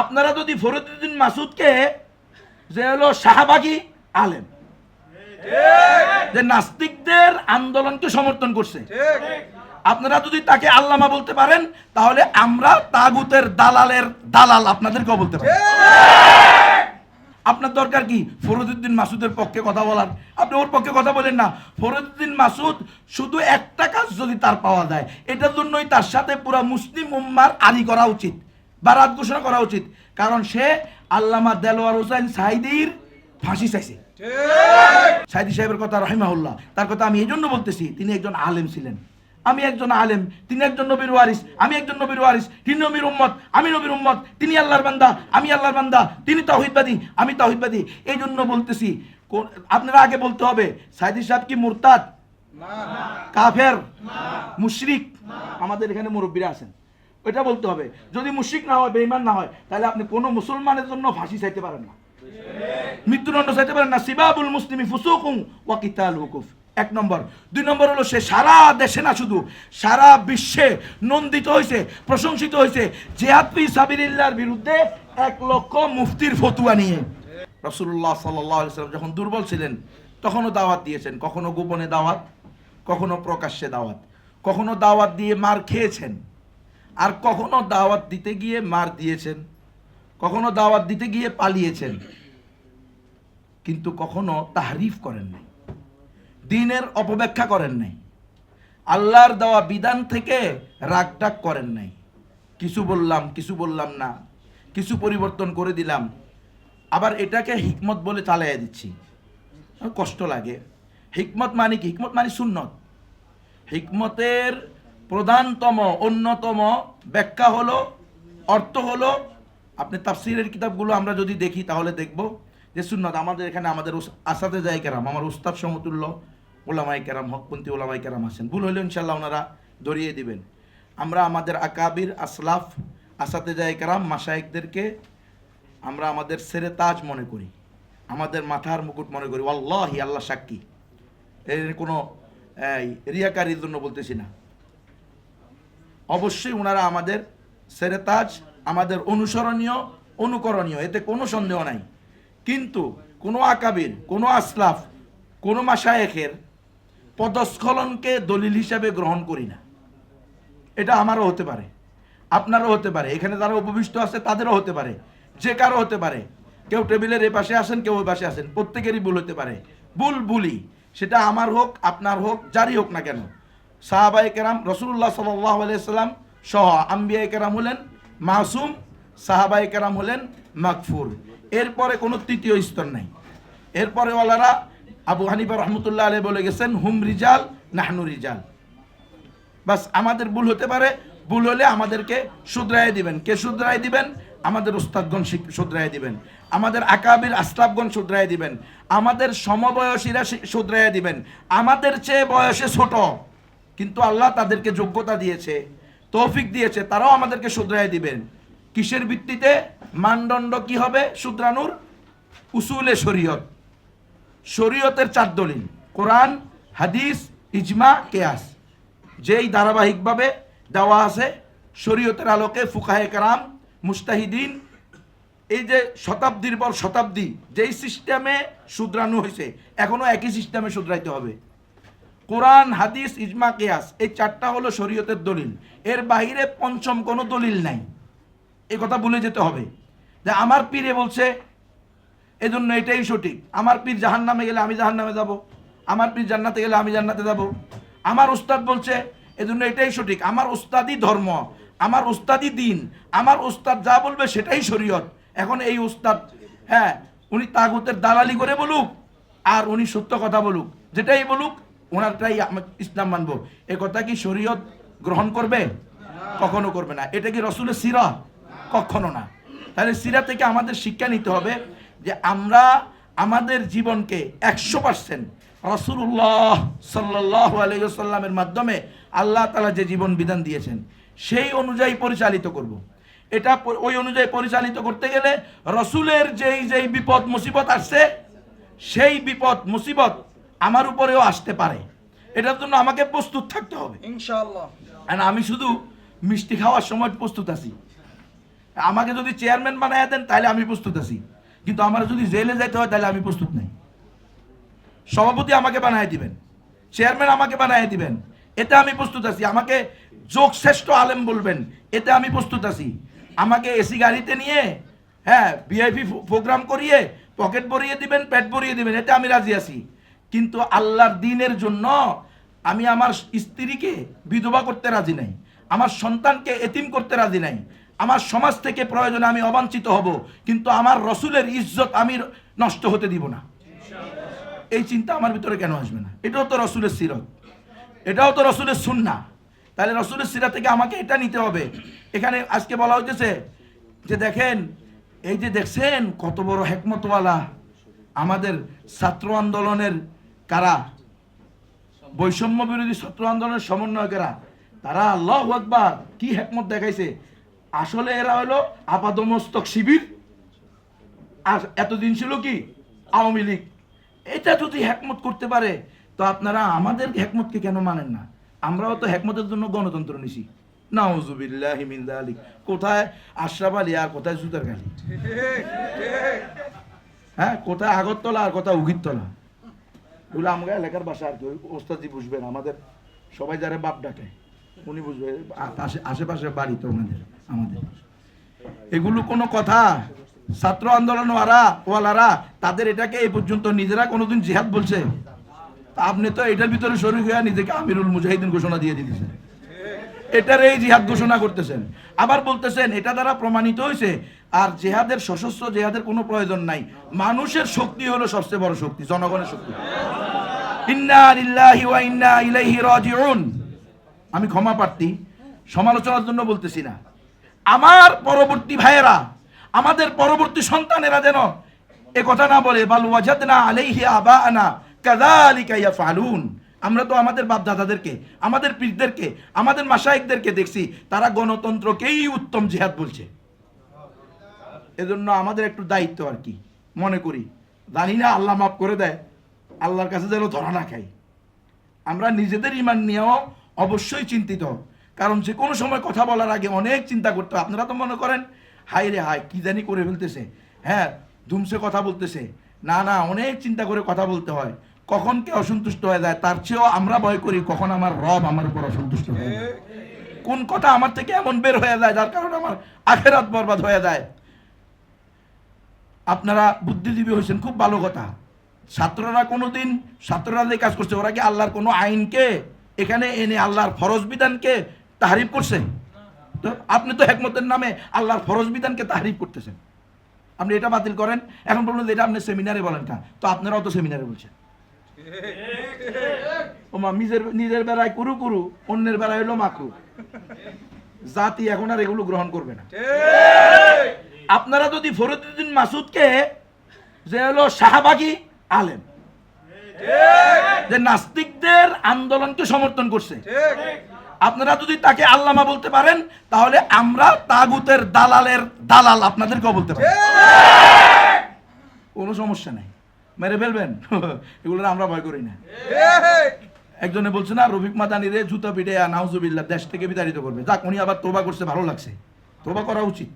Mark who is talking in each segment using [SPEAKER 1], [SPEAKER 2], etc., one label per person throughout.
[SPEAKER 1] আপনারা যদি ফরিদুদ্দিন মাসুদকে যে হলো শাহবাগী আলেম, যে নাস্তিকদের আন্দোলনকে সমর্থন করছে, আপনারা যদি তাকে আল্লামা বলতে পারেন, তাহলে আমরা তাগুতের দালালের দালাল আপনাদেরকেও বলতে পারি। আপনার দরকার কি? ফরদুদ্দিন মাসুদের পক্ষে কথা বলার। আপনি ওর পক্ষে কথা বলেন না। ফরদুদ্দিন মাসুদ শুধু একটা কাজ যদি তার পাওয়া যায়, এটার জন্যই তার সাথে পুরো মুসলিম উম্মার আদি করা উচিত। বা রাত ঘোষণা করা উচিত। কারণ সে আল্লামা দেলোয়ার হোসেন সাইদির ফাঁসি চাইছে। সাইদি সাহেবের কথা রহিমাহুল্লাহ তার কথা আমি এই জন্য বলতেছি তিনি একজন আলেম ছিলেন। আমি একজন আলেম তিনি একজন নবীর ওয়ারিস আমি একজন নবীর ওয়ারিস তিনি নবীর উম্মত আমি নবীর উম্মত তিনি আল্লাহর বান্দা আমি আল্লাহর বান্দা তিনি তাহিদবাদী আমি তাহিদবাদী। এই জন্য বলতেছি আপনারা আগে বলতে হবে সাইদি সাহেব কি মুরতাদ? কাফের? মুশরিক? আমাদের এখানে মুরব্বীরা আছেন। ওইটা বলতে হবে। যদি মুশিক না হয় বেইমান না হয়, তাহলে আপনি কোনো মুসলমানের জন্য ফাঁসি চাইতে পারেন না। মৃত্যুদণ্ড চাইতে পারেন না। সিবাবুল মুসলিমি ফুসুকুম ওয়া কিতাল হুকুফ এক নম্বর। দুই নম্বর হলো সে সারা দেশে না শুধু, সারা বিশ্বে নন্দিত হয়েছে প্রশংসিত হয়েছে জেহাদ ফি সাবিলিল্লাহর বিরুদ্ধে এক লক্ষ মুফতির ফতুয়া নিয়ে। রসুল্লাহ সাল্লাম যখন দুর্বল ছিলেন, তখনও দাওয়াত দিয়েছেন। কখনো গোপনে দাওয়াত, কখনো প্রকাশ্যে দাওয়াত, কখনো দাওয়াত দিয়ে মার খেয়েছেন। আর কখনো দাওয়াত দিতে গিয়ে মার দিয়েছেন, কখনো দাওয়াত দিতে গিয়ে পালিয়েছেন, কিন্তু কখনো তাহরিফ করেন নাই, দিনের অপব্যাখ্যা করেন নাই, আল্লাহর দেওয়া বিধান থেকে রাগটাগ করেন নাই। কিছু বললাম কিছু বললাম না, কিছু পরিবর্তন করে দিলাম, আবার এটাকে হিকমত বলে চালাইয়া দিচ্ছি। কষ্ট লাগে। হিকমত মানে কি? হিকমত মানে সুন্নত। হিকমতের প্রধানতম, অন্যতম ব্যাখ্যা হলো, অর্থ হলো, আপনি তাফসিরের কিতাবগুলো আমরা যদি দেখি তাহলে দেখব যে সুন্নত আমাদের এখানে আমাদের আসাতে যাই কেরাম, আমার উস্তাদ সমতুল্য ওলামাই কেরাম, হকপন্থী ওলামাই কেরাম আছেন। ভুল হইলে ইনশাল্লাহ ওনারা ধরিয়ে দিবেন। আমরা আমাদের আকাবির আসলাফ আসাতে যাই কেরাম মাসায়েকদেরকে আমরা আমাদের সেরে তাজ মনে করি, আমাদের মাথার মুকুট মনে করি। আল্লাহি আল্লাহ সাক্ষী। এর কোনো রিয়াকারির জন্য বলতেছি না। অবশ্যই ওনারা আমাদের সেরেতাজ, আমাদের অনুসরণীয়, অনুকরণীয়, এতে কোনো সন্দেহ নাই। কিন্তু কোনো আকাবির, কোনো আসলাফ, কোনো মাসায়েখের পদস্খলনকে দলিল হিসাবে গ্রহণ করি না। এটা আমারও হতে পারে, আপনারও হতে পারে, এখানে যারা উপবিষ্ট আছে তাদেরও হতে পারে, যে কারও হতে পারে। কেউ টেবিলের এ পাশে আসেন, কেউ ওই পাশে আসেন, প্রত্যেকেরই ভুল হতে পারে। ভুল ভুলই সেটা আমার হোক, আপনার হোক, যারই হোক না কেন সাহাবাই কেরাম রসুল্লাহ সাল্লাহ আলাইসাল্লাম সহ আম্বিয়াই কেরাম হলেন মাসুম সাহাবাই কেরাম হলেন মাকফুর। এরপরে কোনো তৃতীয় স্তর নাই। এরপরে ওয়ালারা আবু হানিফা রহমতুল্লাহ আলাই বলে গেছেন, হুম রিজাল, নাহনু রিজাল। বাস, আমাদের ভুল হতে পারে। ভুল হলে আমাদেরকে শুধরাই দিবেন। কে শুধরাই দিবেন? আমাদের উস্তাদগণ শুধরাই দিবেন। আমাদের আকাবির আসলাফগণ শুধরাই দিবেন। আমাদের সমবয়সীরা শি- শুধরাই দিবেন। আমাদের চেয়ে বয়সে ছোট। কিন্তু আল্লাহ তাদেরকে যোগ্যতা দিয়েছে, তৌফিক দিয়েছে, তারাও আমাদেরকে শুধরাই দিবেন। কিসের ভিত্তিতে? মানদণ্ড কি হবে? শুধরানুর উসুলে শরীয়ত। শরীয়তের চার দলিল, কোরআন, হাদিস, ইজমা, কেয়াস। যেই ধারাবাহিকভাবে দেওয়া আছে, শরীয়তের আলোকে ফুকাহে কারাম, মুস্তাহিদিন, এই যে শতাব্দীর পর শতাব্দী, যেই সিস্টেমে শুধরানো হয়েছে, এখনও একই সিস্টেমে শুধরাইতে হবে। কোরআন, হাদিস, ইজমা, কেয়াস, এই চারটা হলো শরীয়তের দলিল। এর বাইরে পঞ্চম কোনো দলিল নাই। এই কথা ভুলে যেতে হবে। যে আমার পীরে বলছে, এজন্য এটাই সঠিক। আমার পীর জাহান নামে গেলে আমি জাহান নামে যাব। আমার পীর জান্নাতে গেলে আমি জান্নাতে যাব। আমার উস্তাদ বলছে, এজন্য এটাই সঠিক। আমার উস্তাদই ধর্ম, আমার উস্তাদই দিন, আমার উস্তাদ যা বলবে সেটাই শরীয়ত। এখন এই উস্তাদ হ্যাঁ উনি তাগুতের দালালি করে বলুক, আর উনি সত্য কথা বলুক। যেটাই বলুক ওনারটাই ইসলাম মানবো। এ কথা কি শরীয়ত গ্রহণ করবে? কখনো করবে না। এটা কি রসুলের সিরা? কখনো না। তাহলে সিরা থেকে আমাদের শিক্ষা নিতে হবে যে আমরা আমাদের জীবনকে একশো পার্সেন্ট রসুল্লাহ সাল্লাহ আলাইসাল্লামের মাধ্যমে আল্লাহ তালা যে জীবন বিধান দিয়েছেন, সেই অনুযায়ী পরিচালিত করব। এটা ওই অনুযায়ী পরিচালিত করতে গেলে রসুলের যেই যেই বিপদ মুসিবত আসছে, সেই বিপদ মুসিবত আমার উপরেও আসতে পারে। এটার জন্য আমাকে প্রস্তুত থাকতে হবে।
[SPEAKER 2] ইনশাআল্লাহ।
[SPEAKER 1] আমি শুধু মিষ্টি খাওয়ার সময় প্রস্তুত আছি। আমাকে যদি চেয়ারম্যান বানায় দেন তাহলে আমি প্রস্তুত আছি। কিন্তু আমার যদি জেলে যাইতে হয় তাহলে আমি প্রস্তুত নাই। সভাপতি আমাকে বানায় দিবেন। চেয়ারম্যান আমাকে বানায় দিবেন। এতে আমি প্রস্তুত আছি। আমাকে যোগশ্রেষ্ঠ আলেম বলবেন। এতে আমি প্রস্তুত আছি। আমাকে এসি গাড়িতে নিয়ে হ্যাঁ ভিআইপি প্রোগ্রাম করিয়ে পকেট ভরিয়ে দিবেন পেট ভরিয়ে দিবেন। এতে আমি রাজি আছি। কিন্তু আল্লাহর দিনের জন্য আমি আমার স্ত্রীকে বিধবা করতে রাজি নাই, আমার সন্তানকে এতিম করতে রাজি নাই, আমার সমাজ থেকে প্রয়োজনে আমি অবাঞ্ছিত হব, কিন্তু আমার রসুলের ইজ্জত আমি নষ্ট হতে দিব না। এই চিন্তা আমার ভিতরে কেন আসবে না? এটাও তো রসুলের সিরত। এটাও তো রসুলের সুন্না তাহলে রসুলের সিরা থেকে আমাকে এটা নিতে হবে। এখানে আজকে বলা হইতেছে যে দেখেন, এই যে দেখছেন কত বড় হেকমতওয়ালা আমাদের ছাত্র আন্দোলনের কারা? বৈষম্য বিরোধী ছাত্র আন্দোলনের সমন্বয়কেরা। তারা আল্লাহ আকবার কি হেকমত দেখাইছে? আসলে এরা হলো আপাদমস্তক শিবির। আর এতদিন ছিল কি? আওয়ামী লীগ। এটা যদি হেকমত করতে পারে, তো আপনারা আমাদের হেকমতকে কেন মানেন না? আমরাও তো হেকমতের জন্য গণতন্ত্র নিছি। নাউজুবিল্লাহ যালিক কোথায় আশরাফ আলী আর কোথায় সুতার গালি হ্যাঁ কোথায় আগরতলা আর কোথায় উগিরতলা? এগুলো আমাকে এলাকার বাসা আর কি ওস্তাদি বুঝবেন আমাদের সবাই যারা বাপ ডাকে, উনি বুঝবে আশে- আশেপাশে বাড়ি তো ওনাদের, আমাদের। এগুলো কোনো কথা, ছাত্র আন্দোলন ওয়ারা ওয়ালারা, তাদের এটাকে এই পর্যন্ত নিজেরা কোনোদিন জিহাদ বলছে? আপনি তো এটার ভিতরে শরীর হয়ে নিজেকে আমিরুল মুজাহিদিন ঘোষণা দিয়ে দিতেছেন এটার এই জিহাদ ঘোষণা করতেছেন। আবার বলতেছেন, এটা দ্বারা প্রমাণিত হয়েছে আর জেহাদের সশস্ত্র জেহাদের কোনো প্রয়োজন নাই। মানুষের শক্তি হলো সবচেয়ে বড় শক্তি, জনগণের শক্তি। আমি ক্ষমা প্রার্থী, সমালোচনার জন্য বলতেছি না। আমার পরবর্তী ভাইয়েরা, আমাদের পরবর্তী সন্তানেরা যেন এ কথা না বলে আমরা তো আমাদের বাপ দাদাদেরকে আমাদের পীরদেরকে, আমাদের মাশায়েখদেরকে দেখছি, তারা গণতন্ত্রকেই উত্তম জিহাদ বলছে। এজন্য আমাদের একটু দায়িত্ব আর কি, মনে করি। জানি না, আল্লাহ মাফ করে দেয়, আল্লাহর কাছে যেন ধরা না খাই। আমরা নিজেদের ইমান নিয়েও অবশ্যই চিন্তিত, কারণ যে কোনো সময় কথা বলার আগে অনেক চিন্তা করতে। আপনারা তো মনে করেন হাই রে হাই কি জানি করে ফেলতেছে। হ্যাঁ ধুমসে কথা বলতেছে। না না, অনেক চিন্তা করে কথা বলতে হয়। কখন কে অসন্তুষ্ট হয়ে যায়, তার চেয়েও আমরা ভয় করি, কখন আমার রব আমার উপর অসন্তুষ্ট হয়ে কোন কথা আমার থেকে এমন বের হয়ে যায়, যার কারণে আমার আখেরাত বরবাদ হয়ে যায়। আপনারা বুদ্ধিজীবী হয়েছেন, খুব ভালো কথা। ছাত্ররা কোনোদিন, ছাত্ররা যে কাজ করছে, ওরা কি আল্লাহর কোনো আইনকে এখানে এনে আল্লাহর ফরজ বিধানকে তাহারিফ করছে? তো আপনি তো একমতের নামে আল্লাহর ফরজ বিধানকে তাহারিফ করতেছেন। আপনি এটা বাতিল করেন। এখন বলুন এটা আপনি সেমিনারে বলেন কা তো আপনারাও তো সেমিনারে বলছেন। ওমা নিজের নিজের বেলায় কুরু কুরু, অন্যের বেলায় হলো মাকরু জাতি এখন আর এগুলো গ্রহণ করবে না। আপনারা যদি ফরিদুদ্দিন মাসুদকে যে হলো শাহবাগী আলেম, যে নাস্তিকদের আন্দোলনকে সমর্থন করছে, আপনারা যদি তাকে আল্লামা বলতে পারেন, তাহলে আমরা তাগুতের দালালের দালাল আপনাদেরকেও বলতে পারি। কোনো সমস্যা নাই। মেরে ফেলবেন। এগুলো আমরা ভয় করি না। একজনে বলছে, না, রফিক মাদানি রে, জুতা পিটে নাউজুবিল্লাহ দেশ থেকে বিতাড়িত করবে। যাক, উনি আবার তোবা করছে, ভালো লাগছে। তোবা করা উচিত।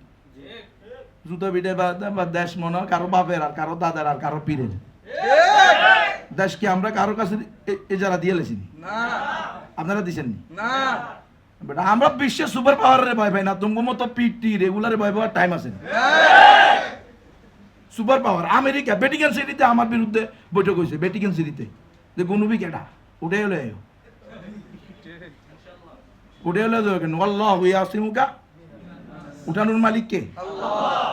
[SPEAKER 1] জুতা পিটে বা দেশ মনে হয় কারও বাপের আর কারও দাদার আর কারও পীরের। দেশ কি আমরা কারও কাছে এ- এ যারা দিয়ে লেছিনি? আপনারা দিছেন নি? আমরা বিশ্বের সুপার পাওয়ারের ভয় পাই না তোমার মতো পিটি রেগুলারে ভয় পাওয়ার টাইম আছে সুপার পাওয়ার আমেরিকা ভ্যাটিকান সিটিতে আমার বিরুদ্ধে বৈঠক হয়েছে ভ্যাটিকান সিটিতে যে গুনুবি কেটা উঠে হলো উঠে হলো কেন আল্লাহ হইয়া আসিমুকা উঠানোর মালিক কে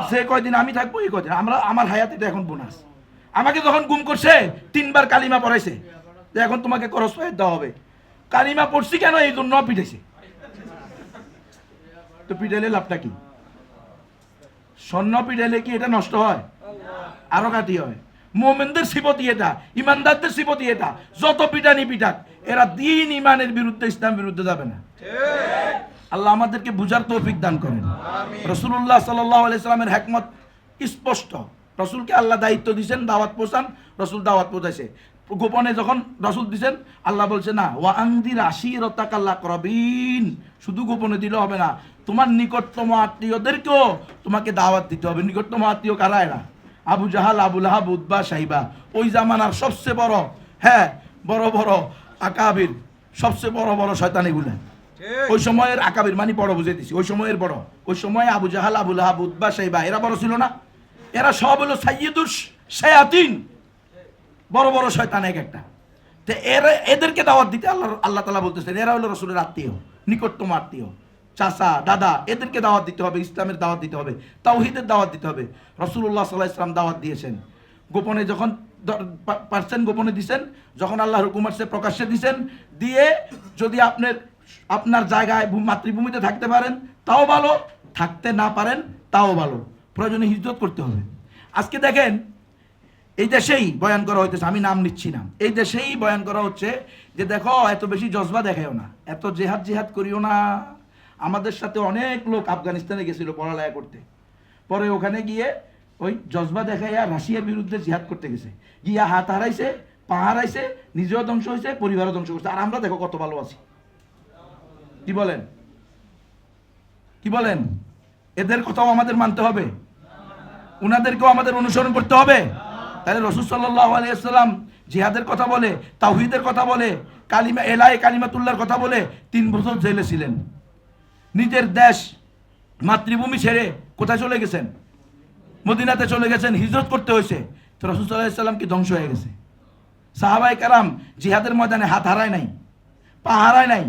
[SPEAKER 1] সে কয়দিন আমি থাকব এই কয়দিন? আমরা, আমার হায়াত এটা এখন বোনাস। আমাকে যখন গুম করছে, তিনবার কালিমা পড়াইছে। যে এখন তোমাকে করস দেওয়া হবে। কালিমা পড়ছি কেন? এই জন্য পিটাইছে। তো পিটাইলে লাভটা কি? স্বর্ণ পিটাইলে কি এটা নষ্ট হয়? আরও কাটি হয়। মোমেনদের সিপতি এটা, ইমানদারদের সিপতি এটা। যত পিটানি পিটাক, এরা দিন ইমানের বিরুদ্ধে, ইসলাম বিরুদ্ধে যাবে না। আল্লাহ আমাদেরকে বুঝার তৌফিক দান করেন। রসুল্লাহ সাল্লামের হ্যাকমত স্পষ্ট। রসুলকে আল্লাহ দায়িত্ব দিয়েছেন দাওয়াত পৌঁছান রসুল দাওয়াত পৌঁছাইছে গোপনে যখন রসুল দিছেন আল্লাহ বলছে না ওয়া আংদির আশির তাকাল্লা করবিন শুধু গোপনে দিলে হবে না তোমার নিকটতম আত্মীয়দেরকেও তোমাকে দাওয়াত দিতে হবে। নিকটতম আত্মীয় কারা এরা? আবু জাহাল আবুল আহাব উদ্বা সাহিবা ওই জামানার সবচেয়ে বড় হ্যাঁ বড় বড় আকাবির সবচেয়ে বড় বড় শয়তান এগুলো ওই সময়ের আকাবির মানে বড় বুঝে দিছি ওই সময়ের বড় ওই সময় আবু জাহাল, আবুল আহাব উদ্বা সাহিবা, এরা বড় ছিল না। এরা সব হলো সাইয়দুস সায়াতিন বড় বড় শয়তান এক একটা। তো এরা, এদেরকে দাওয়াত দিতে আল্লাহ আল্লাহ তালা বলতেছেন, এরা হলো রসুলের আত্মীয়, নিকটতম আত্মীয়। চাচা, দাদা, এদেরকে দাওয়াত দিতে হবে, ইসলামের দাওয়াত দিতে হবে, তাওহিদের দাওয়াত দিতে হবে। রসুল্লাহ সাল্লাহ ইসলাম দাওয়াত দিয়েছেন। গোপনে যখন পারছেন, গোপনে দিছেন, যখন আল্লাহর হুকুম আসছে, প্রকাশ্যে দিছেন, দিয়ে যদি আপনার আপনার জায়গায় মাতৃভূমিতে থাকতে পারেন, তাও ভালো। থাকতে না পারেন, তাও ভালো। প্রয়োজনে হিজরত করতে হবে। আজকে দেখেন, এই দেশেই বয়ান করা হইতেছে, আমি নাম নিচ্ছি না। এই দেশেই বয়ান করা হচ্ছে যে, দেখো, এত বেশি জজবা দেখাও না। এত জেহাদ জেহাদ করিও না। আমাদের সাথে অনেক লোক আফগানিস্তানে গেছিল পড়ালেখা করতে। পরে ওখানে গিয়ে ওই জজবা দেখাইয়া রাশিয়ার বিরুদ্ধে জিহাদ করতে গেছে। গিয়া হাত হারাইছে, পা হারাইছে, নিজেও ধ্বংস হয়েছে পরিবারও ধ্বংস করছে। আর আমরা দেখো কত ভালো আছি। কি বলেন? কি বলেন? এদের কথাও আমাদের মানতে হবে। উনাদেরকেও আমাদের অনুসরণ করতে হবে। তাহলে রসুল সাল্লাহ আলিয়াল্লাম জিহাদের কথা বলে, তাওহিদের কথা বলে, কালিমা এলায় কালিমাতুল্লাহর কথা বলে তিন বছর জেলে ছিলেন। নিজের দেশ, মাতৃভূমি ছেড়ে কোথায় চলে গেছেন? মদিনাতে চলে গেছেন, হিজরত করতে হয়েছে। তো রসুল সাল্লাহিসাল্লাম কি ধ্বংস হয়ে গেছে? সাহাবাই কারাম জিহাদের ময়দানে হাত হারায় নাই, পা হারায় নাই।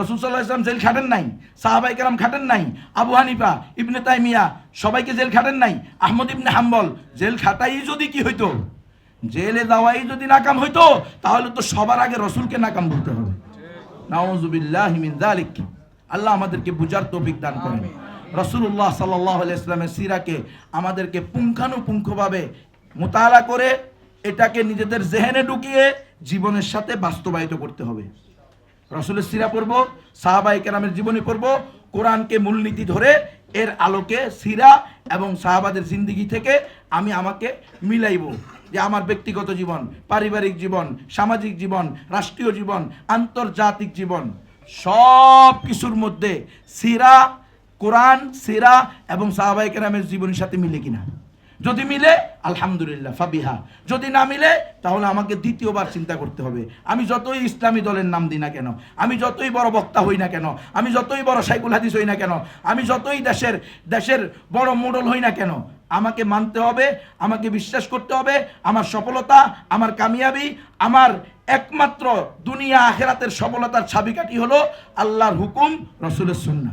[SPEAKER 1] রসুল সাল্লাহ ইসলাম জেল খাটেন নাই সাহাবাই কারাম খাটেন নাই আবু হানিফা ইবনে তাইমিয়া সবাইকে জেল খাটেন নাই আহমদ ইবনে হাম্বল জেল খাটাই যদি কি হইতো? জেলে যাওয়াই যদি নাকাম হইতো তাহলে তো সবার আগে রসুলকে নাকাম বলতে হবে। নাউজুবিল্লাহ মিন যালিক। আল্লাহ আমাদেরকে বুঝার তৌফিক দান করেন। রসুল্লাহ সাল্লাহ ইসলামের সিরাকে আমাদেরকে পুঙ্খানুপুঙ্খভাবে মোতালা করে এটাকে নিজেদের জেহেনে ঢুকিয়ে জীবনের সাথে বাস্তবায়িত করতে হবে। রসুলের সিরা পড়ব সাহাবাই কেরামের জীবনী পড়ব, কোরআনকে মূলনীতি ধরে এর আলোকে সিরা এবং সাহাবাদের জিন্দিগি থেকে আমি আমাকে মিলাইব যে আমার ব্যক্তিগত জীবন, পারিবারিক জীবন, সামাজিক জীবন, রাষ্ট্রীয় জীবন, আন্তর্জাতিক জীবন, সব কিছুর মধ্যে সিরা কোরআন সিরা এবং সাহাবাই কেরামের জীবনের সাথে মিলে কিনা। যদি মিলে, আলহামদুলিল্লাহ, ফাবিহা। যদি না মিলে, তাহলে আমাকে দ্বিতীয়বার চিন্তা করতে হবে। আমি যতই ইসলামী দলের নাম দিই না কেন, আমি যতই বড় বক্তা হই না কেন, আমি যতই বড় সাইকুল হাদিস হই না কেন, আমি যতই দেশের দেশের বড় মোডল হই না কেন, আমাকে মানতে হবে, আমাকে বিশ্বাস করতে হবে, আমার সফলতা, আমার কামিয়াবি, আমার একমাত্র দুনিয়া আখেরাতের সফলতার ছাবিকাঠি হলো আল্লাহর হুকুম, রসুলের সুন্না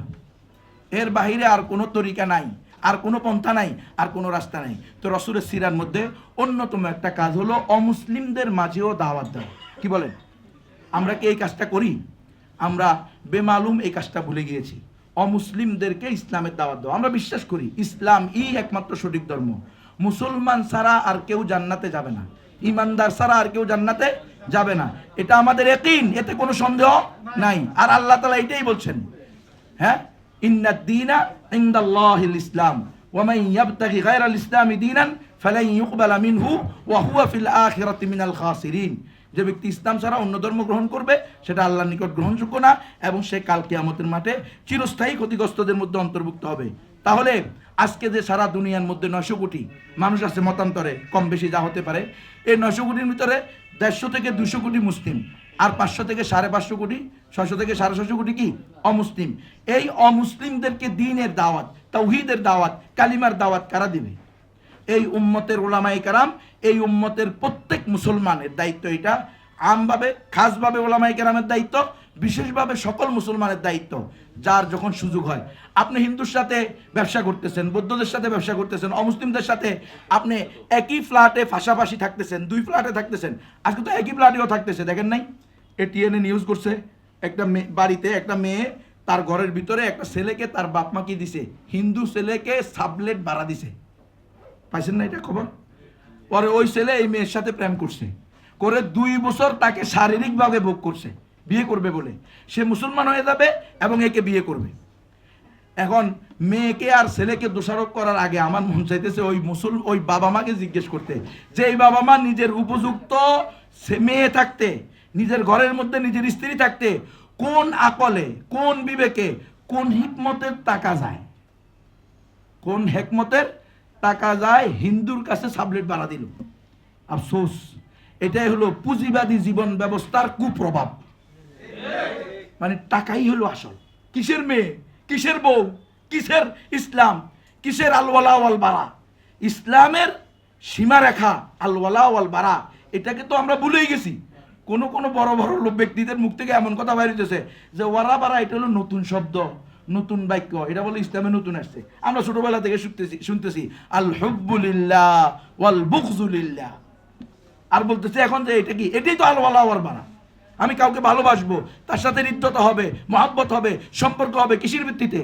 [SPEAKER 1] এর বাহিরে আর কোনো তরিকা নাই। আর কোনো পন্থা নাই, আর কোনো রাস্তা নাই। তো রসুলের সিরার মধ্যে অন্যতম একটা কাজ হলো অমুসলিমদের মাঝেও দাওয়াত দেওয়া। কি বলেন? আমরা কি এই কাজটা করি? আমরা বেমালুম এই কাজটা ভুলে গিয়েছি। অমুসলিমদেরকে ইসলামের দাওয়াত দেওয়া। আমরা বিশ্বাস করি, ইসলাম ই একমাত্র সঠিক ধর্ম। মুসলমান ছাড়া আর কেউ জান্নাতে যাবে না। ইমানদার ছাড়া আর কেউ জান্নাতে যাবে না। এটা আমাদের একিন এতে কোনো সন্দেহ নাই। আর আল্লাহ তালা এটাই বলছেন। হ্যাঁ? ইন্না দিনা ইন্দাল্লাহিল ইসলাম ইয়াবতাগি গায়রাল ইসলামি দীনান ফালান ইউকবালা মিনহু ওয়া হুয়া ফিল আখিরাতি মিনাল খাসিরিন যে ব্যক্তি ইসলাম ছাড়া অন্য ধর্ম গ্রহণ করবে, সেটা আল্লাহর নিকট গ্রহণযোগ্য না এবং সে কাল কিয়ামতের মাঠে চিরস্থায়ী ক্ষতিগ্রস্তদের মধ্যে অন্তর্ভুক্ত হবে। তাহলে আজকে যে সারা দুনিয়ার মধ্যে নয়শো কোটি মানুষ আছে মতান্তরে, কম বেশি যা হতে পারে, এই নয়শো কোটির ভিতরে দেড়শো থেকে দুশো কোটি মুসলিম, আর পাঁচশো থেকে সাড়ে পাঁচশো কোটি ছয়শো থেকে সাড়ে ছশো কোটি কি? অমুসলিম। এই অমুসলিমদেরকে দিনের দাওয়াত তৌহিদের দাওয়াত, কালিমার দাওয়াত কারা দিবে? এই উম্মতের ওলামাই কারাম, এই উম্মতের প্রত্যেক মুসলমানের দায়িত্ব এটা আমভাবে, খাসভাবে ওলামাই কারামের দায়িত্ব, বিশেষভাবে সকল মুসলমানের দায়িত্ব, যার যখন সুযোগ হয়। আপনি হিন্দুর সাথে ব্যবসা করতেছেন, বৌদ্ধদের সাথে ব্যবসা করতেছেন, অমুসলিমদের সাথে আপনি একই ফ্ল্যাটে পাশাপাশি থাকতেছেন, দুই ফ্ল্যাটে থাকতেছেন, আজকে তো একই ফ্ল্যাটেও থাকতেছে, দেখেন নাই? এটিএনএ নিউজ করছে। একটা মেয়ে, বাড়িতে একটা মেয়ে তার ঘরের ভিতরে একটা ছেলেকে তার বাপ মা কি দিছে? হিন্দু ছেলেকে সাবলেট বাড়া দিছে। পাইছেন না এটা খবর? পরে ওই ছেলে এই মেয়ের সাথে প্রেম করছে। করে দুই বছর তাকে শারীরিকভাবে ভোগ করছে। বিয়ে করবে বলে। সে মুসলমান হয়ে যাবে এবং একে বিয়ে করবে। এখন মেয়েকে আর ছেলেকে দোষারোপ করার আগে আমার মন চাইতেছে ওই মুসল, ওই বাবা মাকে জিজ্ঞেস করতে। যে এই বাবা মা নিজের উপযুক্ত মেয়ে থাকতে নিজের ঘরের মধ্যে নিজের স্ত্রী থাকতে কোন আকলে, কোন বিবেকে, কোন হিকমতের টাকা যায়? কোন হেকমতের টাকা যায়? হিন্দুর কাছে সাবলেট বাড়া দিল। আফসোস, এটাই হলো পুঁজিবাদী জীবন ব্যবস্থার কুপ্রভাব। মানে টাকাই হলো আসল। কিসের মেয়ে? কিসের বউ? কিসের ইসলাম? কিসের আলওয়ালা ওয়াল বারা ইসলামের সীমারেখা আলওয়ালা ওয়াল বারা এটাকে তো আমরা ভুলেই গেছি। কোন কোন বড় বড় লোক ব্যক্তিদের মুখ থেকে এমন কথা বাইরেছে যে ওয়ারা বারা, এটা হলো নতুন শব্দ, নতুন বাক্য, এটা বলে ইসলামে নতুন আসছে। আমরা ছোটবেলা থেকে শুনতেছি শুনতেছি, আল হব্বুলিল্লাহ ওয়াল বুকজুলিল্লাহ আর বলতেছে এখন যে এটা কি? এটাই তো আলওয়ালা ওয়াল বারা। আমি কাউকে ভালোবাসবো, তার সাথে হৃদ্যতা হবে, মহাব্বত হবে, সম্পর্ক হবে কিসের ভিত্তিতে?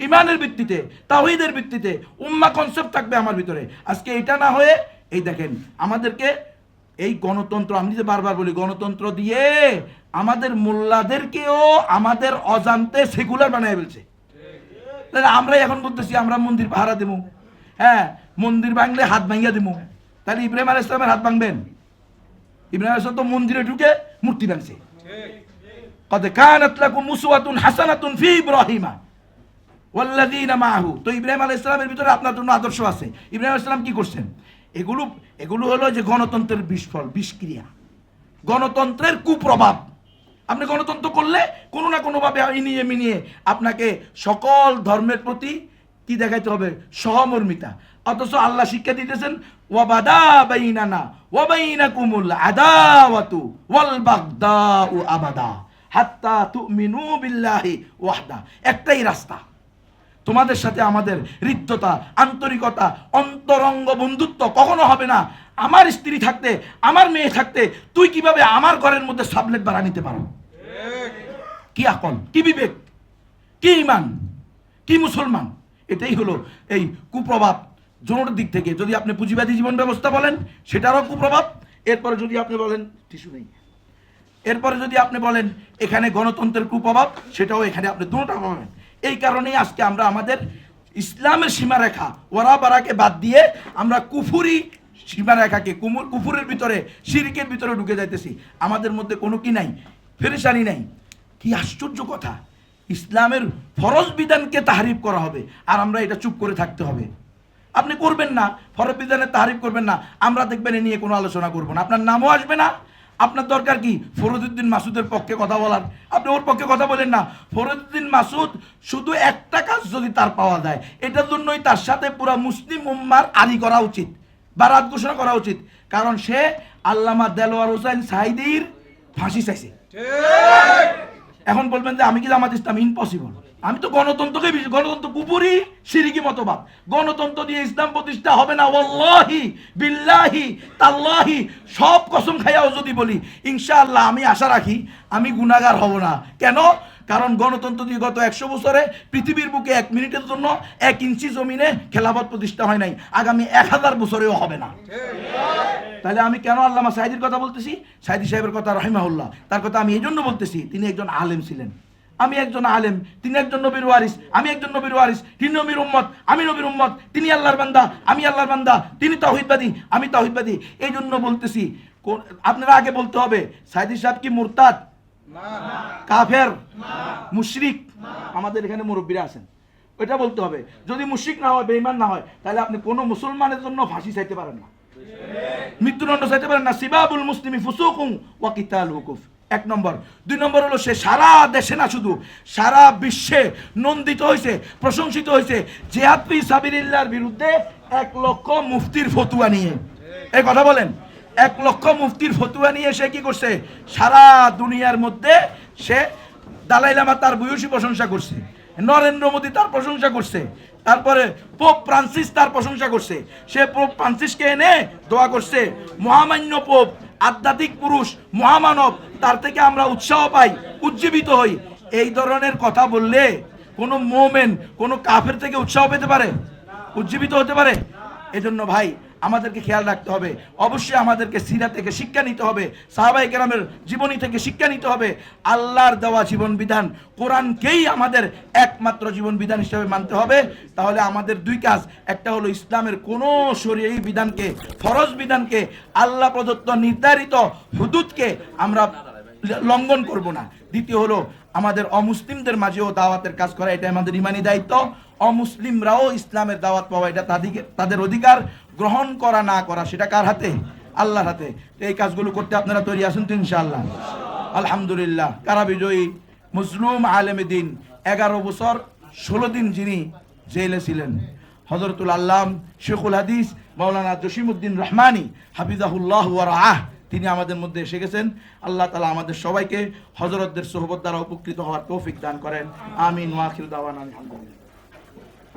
[SPEAKER 1] ইমানের ভিত্তিতে তাহিদের ভিত্তিতে, উম্মা কনসেপ্ট থাকবে আমার ভিতরে। আজকে এটা না হয়ে, এই দেখেন, আমাদেরকে এই গণতন্ত্র, আমি যে বারবার বলি, গণতন্ত্র দিয়ে আমাদের মোল্লাদেরকেও আমাদের অজান্তে সেকুলার বানায় ফেলছে। তাহলে আমরাই এখন বলতেছি, আমরা মন্দির পাহারা দেবো। হ্যাঁ মন্দির ভাঙলে হাত ভাঙিয়া দেবো। তাহলে ইব্রাহিম আল ইসলামের হাত ভাঙবেন? ইব্রাহিম আলাইহিস সালাম তো মন্দিরে ঢুকে মূর্তি ভাঙছে। কদ কানাত লাকুম উসওয়াতুন হাসানাতুন ফি ইব্রাহিমা ওয়াল্লাযীনা মাআহু। তো ইব্রাহিম আলাইহিস সালামের ভিতরে আপনার জন্য আদর্শ আছে। ইব্রাহিম আলাইহিস সালাম কি করছেন? এগুলো এগুলো হলো যে গণতন্ত্রের বিস্ফল বিষক্রিয়া। গণতন্ত্রের কুপ্রভাব। আপনি গণতন্ত্র করলে কোনো না কোনোভাবে ইনিয়ে মিনিয়ে আপনাকে সকল ধর্মের প্রতি কি দেখাইতে হবে? সহমর্মিতা। অথচ আল্লাহ শিক্ষা দিতেছেন ওয়াল আবাদা, হাত্তা একটাই রাস্তা। তোমাদের সাথে আমাদের হৃদ্যতা আন্তরিকতা, অন্তরঙ্গ বন্ধুত্ব কখনো হবে না। আমার স্ত্রী থাকতে, আমার মেয়ে থাকতে, তুই কীভাবে আমার ঘরের মধ্যে সাবলেট বাড়া নিতে পারো? কি আকল, কি বিবেক, কি ইমান, কি মুসলমান? এটাই হলো এই কুপ্রভাব। জোর দিক থেকে যদি আপনি পুঁজিবাদী জীবন ব্যবস্থা বলেন, সেটারও কুপ্রভাব। এরপরে যদি আপনি বলেন, টিস্যু নেই। এরপরে যদি আপনি বলেন, এখানে গণতন্ত্রের কুপ্রভাব, সেটাও এখানে আপনি দুটোটা পাবেন এই কারণেই আজকে আমরা আমাদের ইসলামের সীমারেখা ওরা বারাকে বাদ দিয়ে আমরা কুফুরি সীমারেখাকে, কুমুর, কুফুরের ভিতরে, শিরিকের ভিতরে ঢুকে যাইতেছি। আমাদের মধ্যে কোনো কি নাই? ফেরেশানি নাই। কি আশ্চর্য কথা। ইসলামের ফরজ বিধানকে তাহারিফ করা হবে আর আমরা এটা চুপ করে থাকতে হবে। আপনি করবেন না, ফরজ বিধানের তাহারিফ করবেন না। আমরা দেখবেন এ নিয়ে কোনো আলোচনা করব না। আপনার নামও আসবে না আপনার দরকার কি? ফরজুদ্দিন মাসুদের পক্ষে কথা বলার। আপনি ওর পক্ষে কথা বলেন না। ফরজুদ্দিন মাসুদ শুধু একটা কাজ যদি তার পাওয়া যায় এটার জন্যই তার সাথে পুরো মুসলিম উম্মার আরি করা উচিত বা রাত ঘোষণা করা উচিত। কারণ সে আল্লামা দেলোয়ার হোসেন সাইদির ফাঁসি চাইছে। এখন বলবেন যে আমি কি জামাত ইসলাম? ইম্পসিবল আমি তো গণতন্ত্রকে গণতন্ত্র কুপুরি সিরিকি মতবাদ। গণতন্ত্র দিয়ে ইসলাম প্রতিষ্ঠা হবে না ওল্লাহি বিল্লাহি তাল্লাহি, সব কসম খাইয়াও যদি বলি, ইনশাআল্লাহ আমি আশা রাখি আমি গুনাগার হব না। কেন? কারণ গণতন্ত্র দিয়ে গত একশো বছরে পৃথিবীর বুকে এক মিনিটের জন্য এক ইঞ্চি জমিনে খেলাফত প্রতিষ্ঠা হয় নাই। আগামী এক হাজার বছরেও হবে না। তাহলে আমি কেন আল্লামা সাইদির কথা বলতেছি? সাইদি সাহেবের কথা রহিমাহুল্লাহ। তার কথা আমি এই জন্য বলতেছি, তিনি একজন আলেম ছিলেন। আমি একজন আলেম তিনি একজন নবীর ওয়ারিস আমি একজন নবীর ওয়ারিস তিনি নবীর উম্মত আমি নবীর উম্মত তিনি আল্লাহর বান্দা আমি আল্লাহর বান্দা তিনি তাহিদবাদী আমি তাহিদবাদী। এই জন্য বলতেছি আপনারা আগে বলতে হবে সাইদি সাহেব কি মুরতাদ? কাফের? মুশরিক? আমাদের এখানে মুরব্বীরা আছেন। ওইটা বলতে হবে যদি মুশরিক না হয় বেঈমান না হয় তাহলে আপনি কোনো মুসলমানের জন্য ফাঁসি চাইতে পারেন না। মৃত্যুদণ্ড চাইতে পারেন না। সিবাবুল মুসলিমি ফুসুকুম ওয়া কিতাল হুকুফ এক নম্বর। দুই নম্বর হলো সে সারা দেশে না শুধু, সারা বিশ্বে নন্দিত হয়েছে, প্রশংসিত হয়েছে। জেহাদ ফি সাবিলিল্লাহর বিরুদ্ধে এক লক্ষ মুফতির ফতুয়া নিয়ে। এই কথা বলেন, এক লক্ষ মুফতির ফতুয়া নিয়ে সে কি করছে? সারা দুনিয়ার মধ্যে সে দালাই লামা তার বয়সী প্রশংসা করছে, নরেন্দ্র মোদী তার প্রশংসা করছে, তারপরে পোপ ফ্রান্সিস তার প্রশংসা করছে। সে পোপ ফ্রান্সিসকে এনে দোয়া করছে, মহামান্য পোপ আধ্যাত্মিক পুরুষ, মহামানব, তার থেকে আমরা উৎসাহ পাই, উজ্জীবিত হই। এই ধরনের কথা বললে কোনো মোমেন, কোনো কাফের থেকে উৎসাহ পেতে পারে? উজ্জীবিত হতে পারে? এজন্য ভাই আমাদেরকে খেয়াল রাখতে হবে। অবশ্যই আমাদেরকে সিরা থেকে শিক্ষা নিতে হবে সাহাবাই কেরামের জীবনী থেকে শিক্ষা নিতে হবে। আল্লাহর দেওয়া জীবন বিধান, কোরআনকেই আমাদের একমাত্র জীবন বিধান হিসেবে মানতে হবে। তাহলে আমাদের দুই কাজ, একটা হলো ইসলামের কোনো শরীয়ী বিধানকে, ফরজ বিধানকে, আল্লাহ প্রদত্ত নির্ধারিত হুদুদকে আমরা লঙ্ঘন করব না। দ্বিতীয় হলো আমাদের অমুসলিমদের মাঝেও দাওয়াতের কাজ করা এটা আমাদের ইমানি দায়িত্ব। অমুসলিমরাও ইসলামের দাওয়াত পাওয়া, এটা তাদিকে তাদের অধিকার। গ্রহণ করা, না করা, সেটা কার হাতে? আল্লাহর হাতে। তো এই কাজগুলো করতে আপনারা তৈরি আছেন তো ইনশাআল্লাহ। আলহামদুলিল্লাহ, কারা বিজয়ী? মুসলুম আলেমে দিন, এগারো বছর, ষোলো দিন যিনি জেলে ছিলেন। হজরতুল আল্লাম শেখুল হাদিস মৌলানা জসিমুদ্দিন রহমানি, হাফিজাহুল্লাহ আহ তিনি আমাদের মধ্যে এসে গেছেন। আল্লাহ তালা আমাদের সবাইকে হজরতদের সোহবত দ্বারা উপকৃত হওয়ার তৌফিক দান করেন। আমিন ওয়াখিল দাওয়ান আলহামদুলিল্লাহ।